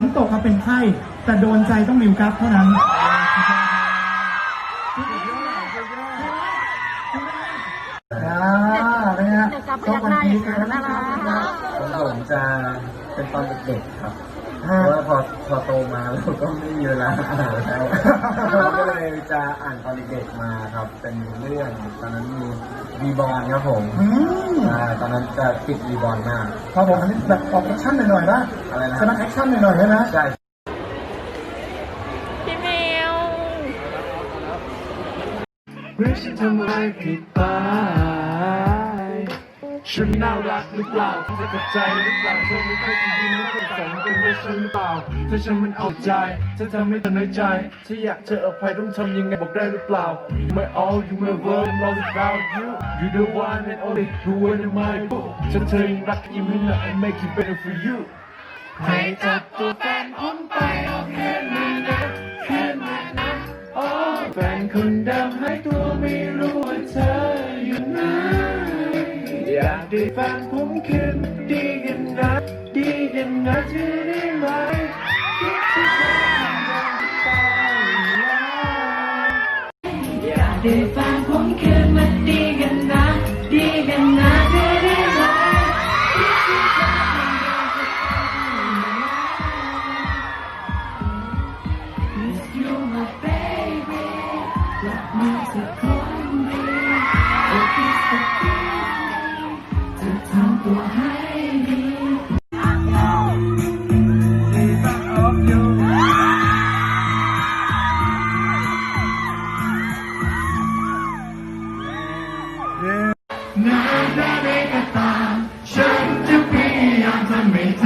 ฝนตกครับเป็นไข้แต่โดนใจต้องมิวกัฟเท่านั้นอ่าเป็นไงฮะต้องวันพีชนะครับของผมจะเป็นตอนเด็กๆครับเพราะว่าพอพอโตมาเราก็ไม่มีเวลาอ่านแล้วก็เลยจะอ่านตอนเด็กๆมาครับ เป็นเรื่องตอนนั้นมี วีบอลครับผมอืมอ่าตอนนั้นจะติดวีบอลมาก ครับผมอันนี้แบบออกแอคชั่นหน่อยๆนะอะไรนะ ใช่ไหมแอคชั่นหน่อยๆใช่ไหมใช่พี่มิวเมื่อฉันทำอะไรผิดไป ฉันน่ารักหรือเปล่าเธอเข้าใจหรือเปล่าเธอไม่เคยจริงๆไม่เคยฝันเป็นเรื่องฉันหรือเปล่าถ้าฉันมันเอาใจเธอทำให้เธอน้อยใจถ้าอยากเจออภัยต้องทำยังไงบอกได้หรือเปล่า my all you my world I'm all about you You the one and only who in my book ฉันเธอยังรักยิ้มให้หน่อย I make it better for you ให้จับตัวแฟนผมไปเอาแค่นี้นะแค่นี้นะโอ้แฟนคนเดิมใหายตัวไม่รู้ว่าเธออยู่ไหน ได้แฟนผมคืนดีกันนะดีกันนะเธอได้ไหมคิดถึงอยากได้แฟนผมคืนมาดีกันนะ ดีกันนะ นานได้กตาฉันจะพยายามทให้เธอ